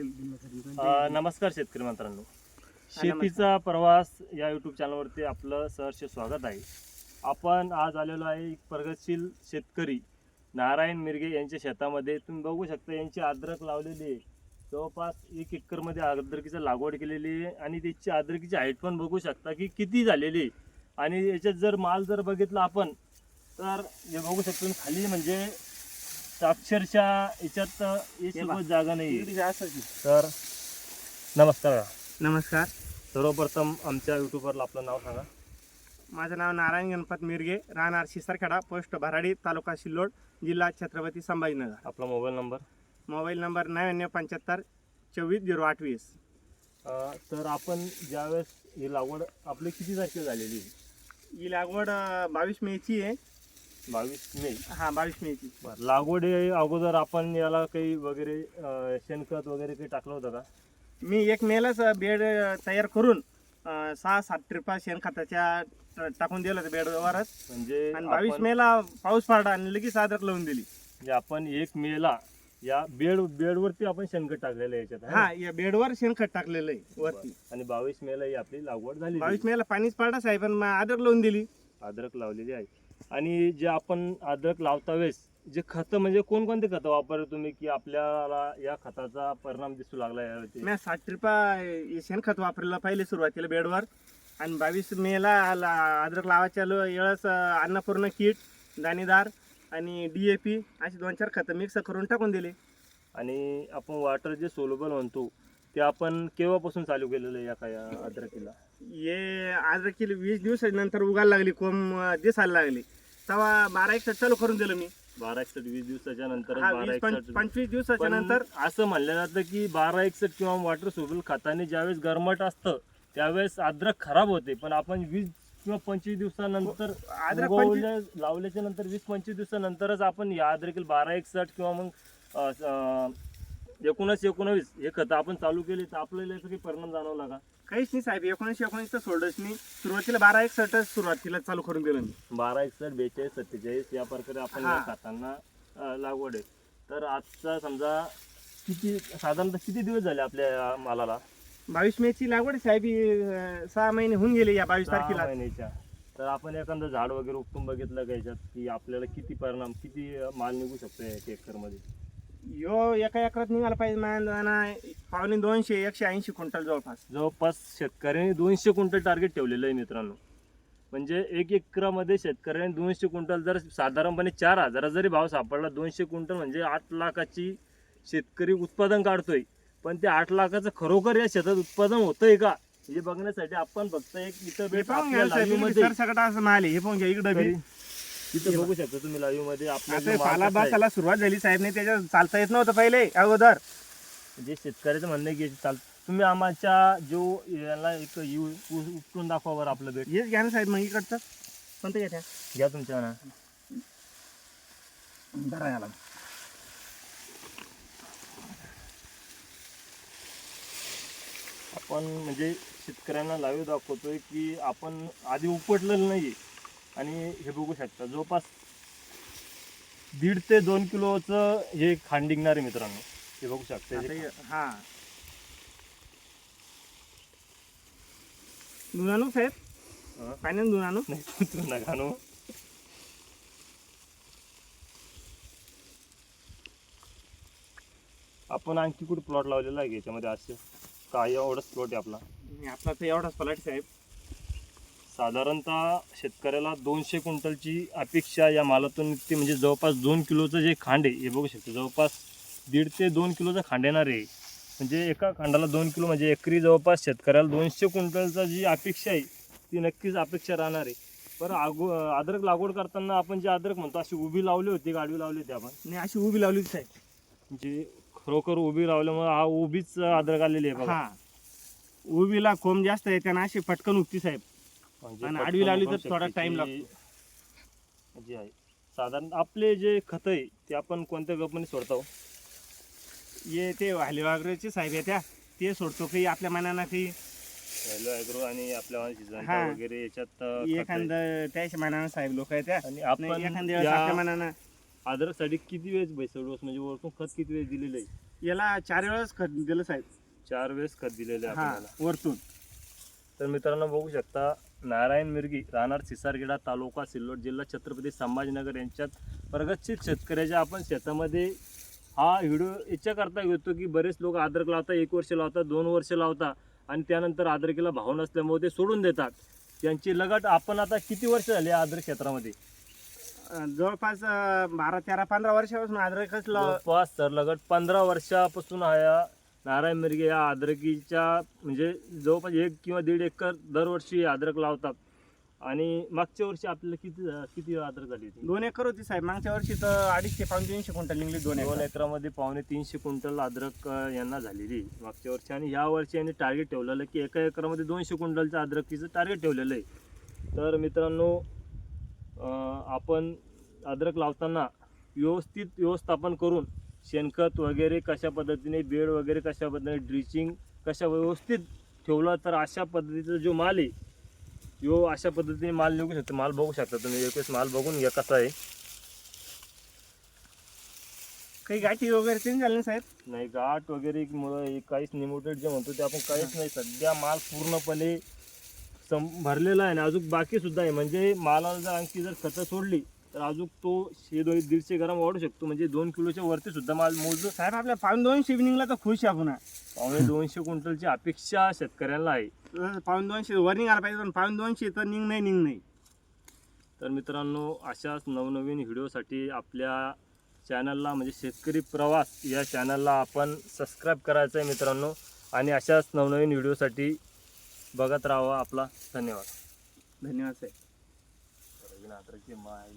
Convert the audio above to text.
अ, नमस्कार शेतकरी मित्रांनो शेतीचा प्रवास या युट्यूब चॅनलवरती आपलं सहर्ष स्वागत आहे. आपण आज आलेलो आहे एक प्रगतशील शेतकरी नारायण मिरगे यांच्या शेतामध्ये. तुम्ही बघू शकता यांची अद्रक लावलेली आहे. जवळपास एक एकरमध्ये अद्रकीची लागवड केलेली आहे आणि त्याची अद्रकीची हाईट पण बघू शकता की किती झालेली आहे. आणि याच्यात जर माल जर बघितला आपण तर हे बघू शकतो खाली म्हणजे अक्षरशः याच्यात यासोबत जागा नाही तर नमस्कार नमस्कार. सर्वप्रथम आमच्या युट्यूबवरला आपलं नाव सांगा. माझं नाव नारायण गणपत मिरगे राहणार शिसरखेडा पोस्ट भराडी तालुका सिल्लोड जिल्हा छत्रपती संभाजीनगर. आपला मोबाईल नंबर? मोबाईल नंबर नव्याण्णव पंच्याहत्तर चोवीस झिरो आठ वीस अं, तर आपण ज्यावेळेस ही लागवड आपली किती तारखेला झालेली? आहे? ही लागवड बावीस मेची आहे. बावीस मे. हा बावीस मेची बरं. लागवड अगोदर आपण याला काही वगैरे अं, शेणखत वगैरे काही टाकलं होतं का? मी एक मेलाच बेड तयार करून अं, सहा सात ट्रिपा शेणखताच्या ट- टाकून दिलं होतं बेडवरच. म्हणजे आणि बावीस आपण- मेला पाऊस पडला आणि लगेच अद्रक लावून दिली. म्हणजे आपण एक मेला या बेड बेडवरती आपण शेणखत टाकलेलं आहे याच्यात है? हा या बेडवर शेणखत टाकलेलं आहे वरती. आणि बावीस मेला ही आपली लागवड झाली. बावीस मेला पाणीच पडला साहेब पण मग अद्रक लावून दिली. अद्रक लावलेली आहे. आणि जे आपण अद्रक लावता वेळेस जे खतं म्हणजे कोणकोणते खतं वापरले तुम्ही की आपल्याला या खताचा परिणाम दिसू लागला यावरती मी साठ ट्रिपा हे शेणखत वापरलं पहिले सुरुवातीला बेडवर. आणि बावीस मेला ला- अद्रक लावायच्या लो- वेळेस अन्नपूर्ण किट दाणेदार आणि डी ए पी अशी दोन चार खतं मिक्स करून टाकून दिले. आणि आपण वॉटर जे सोलुबल म्हणतो ते आपण केव्हापासून चालू केलेलं आहे या काय अद्रकीला? हे अद्रकीला वीस दिवसानंतर उगायला लागली कोंब दिसायला लागली. तेव्हा बारा एक टच चालू करून दिलं मी. बारा एकसठ वीस दिवसाच्या नंतर हा बारा वीस पंच- एकसठ पंचवीस दिवसाच्या पण नंतर असं म्हणलं जातं की बारा एकसठ किंवा वॉटर सोबल खताने ज्यावेळेस गरमट असतं त्यावेळेस अद्रक खराब होते. पण आपण वीस किंवा पंचवीस दिवसानंतर अद्रक उगवल्या- लावल्याच्या नंतर वीस पंचवीस दिवसानंतरच आपण या अद्रकील बारा एकसठ किंवा मग एकोणीस एकोणावीस हे खतं आपण चालू केली तर आपल्याला याचा काही परिणाम जाणवला का? काहीच नाही साहेब. एकोणीसशे एकोणीसचं सोडच मी सुरुवातीला बारा एक सुरुवातीला चालू करून दिलं मी. बारा एकसठ बेचाळीस सत्तेचाळीस या प्रकारे आपण. या खतांना अं, लागवड आहे. तर आजचा समजा किती साधारणतः किती दिवस झाले आपल्या या मालाला? बावीस मेची लागवड आहे साहेब. ही, अं, सहा महिने होऊन गेले या बावीस सहा तारखेला. महिन्याच्या. तर आपण एखादं झाड वगैरे उपटून बघितलं का याच्यात की आपल्याला किती परिणाम किती माल निघू शकतो एक एकरमध्ये यो एका एकरात निघाला पाहिजे माझ्या पावणे दोनशे एकशे ऐंशी क्विंटल जवळपास. जवळपास शेतकऱ्यांनी दोनशे क्विंटल टार्गेट ठेवलेलं आहे मित्रांनो. म्हणजे एक एकरामध्ये शेतकऱ्यांनी दोनशे क्विंटल जर साधारणपणे चार हजार जरी भाव सापडला दोनशे क्विंटल म्हणजे आठ लाखाची शेतकरी उत्पादन काढतोय. पण ते आठ लाखाचं खरोखर या शेतात उत्पादन होतंय का? हे बघण्यासाठी आपण फक्त एक इथं भेट असं माल. हे पाहून घ्या इकडं तिथं बघू शकता तुम्ही लाईव्हमध्ये आपल्या आता जो माल पाला कसा आहे. बसायला सुरुवात झाली साहेब नाही त्याच्यात चालता येत नव्हतं पहिले अगोदर जे शेतकऱ्याचं म्हणणं की चाल तुम्ही आम्हाला जो याला एक यू उपटून दाखवा बरं आपलं भेट हेच घ्या ना साहेब मग इकडचं कोणतं घ्या त्या? घ्या तुमच्या ना धरा याला. आपण म्हणजे शेतकऱ्यांना लाईव्ह दाखवतोय की आपण आधी उपटलेलं नाही आणि हे बघू शकता जवळपास दीड ते दोन किलोचं हे खांड निघणार आहे मित्रांनो. हे बघू शकता हे हे- हा. आणू साहेब? हा. धुवून आणू नाही तू नका नो आपण आणखी कुठे प्लॉट लावलेला आहे याच्यामध्ये? असे काय एवढाच प्लॉट आहे आपला? आपला तर एवढाच पलाट साहेब. साधारणतः शेतकऱ्याला दोनशे क्विंटलची अपेक्षा या मालातून निघते. म्हणजे जवळपास दोन किलोचं जे खांड आहे हे बघू शकतो. जवळपास दीड ते दोन किलोचं खांड येणार आहे. म्हणजे एका खांडाला दोन किलो म्हणजे एकरी जवळपास शेतकऱ्याला दोनशे क्विंटलचा जी अपेक्षा आहे ती नक्कीच अपेक्षा राहणार आहे. बरं आगो अद्रक लागवड करताना आपण जे अद्रक म्हणतो अशी उभी लावली होती गाडवी लावली होती आपण? आणि अशी उभी लावली होती साहेब. म्हणजे खरोखर उभी लावल्यामुळे हा उभीच अद्रक आलेली आहे बघा. हा. उभीला कोंब जास्त आहे त्यानं अशी पटकन उगती साहेब. आणि पटकन आडवी लावली तर थोडा की- लागतो. जे आहे. साधारण आपले जे खत आहे ते आपण कोणत्या कंपनी सोडतो? ये ते वालेवागरेचे साहेब आहे त्या. ते सोडतो काही आपल्या मनानं काही व्हॅल्यू ॲग्रो आणि आपल्या. वगैरे याच्यात. एखादं त्याच्या मनानं साहेब लोक आहे त्या. आणि आपण एखाद्या वेळेस आपल्या मनानं. किती वेळेस बैसळ डोस म्हणजे वरतून खत किती वेळेस दिलेलं आहे? याला चार वेळेस खत दिलं साहेब. चार वेळेस खत दिलेले आहे वरतून. तर मित्रांनो बघू शकता नारायण मिरगी राहणार सिसारगेडा तालुका सिल्लोड जिल्हा छत्रपती संभाजीनगर यांच्यात प्रगतशील शेतकऱ्याच्या आपण शेतामध्ये हा व्हिडिओ याच्याकरता घेतो की बरेच लोक अद्रक लावतात एक वर्ष लावतात दोन वर्ष लावतात आणि त्यानंतर अद्रकीला भाव नसल्यामुळे ते सोडून देतात. त्यांची लगट आपण आता किती वर्ष झाली अद्रक क्षेत्रामध्ये? जवळपास बारा तेरा पंधरा वर्षापासून अद्रकच लाव जवळपास सर लगट पंधरा वर्षापासून हा नारायण मिरगे या अद्रकीच्या म्हणजे जवळपास एक किंवा दीड एकर दरवर्षी अद्रक लावतात. आणि मागच्या वर्षी आपल्याला किती किती अद्रक झाली होती? दोन एकर होती साहेब. मागच्या वर्षी तर अडीचशे पाऊन तीनशे क्विंटल निघली दोन दोन एकर एकरामध्ये पावणे तीनशे क्विंटल अद्रक यांना झालेली मागच्या वर्षी. आणि ह्या वर्षी यांनी टार्गेट ठेवलेलं की एका एकरामध्ये दोनशे क्विंटलचं अद्रकीचं टार्गेट ठेवलेलं आहे. तर मित्रांनो आपण अद्रक लावताना व्यवस्थित व्यवस्थापन करून शेणखत वगैरे कशा पद्धतीने बेड वगैरे कशा पद्धतीने ड्रिचिंग कशा व्यवस्थित ठेवलं तर अशा पद्धतीचा जो माल आहे यो अशा पद्धतीने माल निघू शकतो. माल बघू शकता तुम्ही. एकवेळेस माल बघून घ्या कसा आहे. काही गाठी वगैरे चेंज झाले ना साहेब? नाही गाठ वगैरे मुळे काहीच निमोटेड जे म्हणतो ते आपण काहीच नाही. सध्या माल पूर्णपणे सं भरलेला आहे आणि अजून बाकी सुद्धा आहे. म्हणजे मालाला जर आणखी जर खतं सोडली तर अजून तो शे दोन दीडशे ग्राम वाढू शकतो. म्हणजे दोन किलोच्या वरती सुद्धा माल मोज. साहेब आपल्या पाऊन दोनशे निघला तर खुश आहे आपण. पावणे दोनशे क्विंटलची अपेक्षा शेतकऱ्यांना आहे. पाऊन दोनशे वर निघाला पाहिजे पण पाऊन दोनशे तर निघ नाही निघ नाही. तर मित्रांनो अशाच नवनवीन व्हिडिओसाठी आपल्या चॅनलला म्हणजे शेतकरी प्रवास या चॅनलला आपण सबस्क्राईब करायचं आहे मित्रांनो. आणि अशाच नवनवीन व्हिडिओसाठी बघत राहावा आपला. धन्यवाद. धन्यवाद साहेब. माय.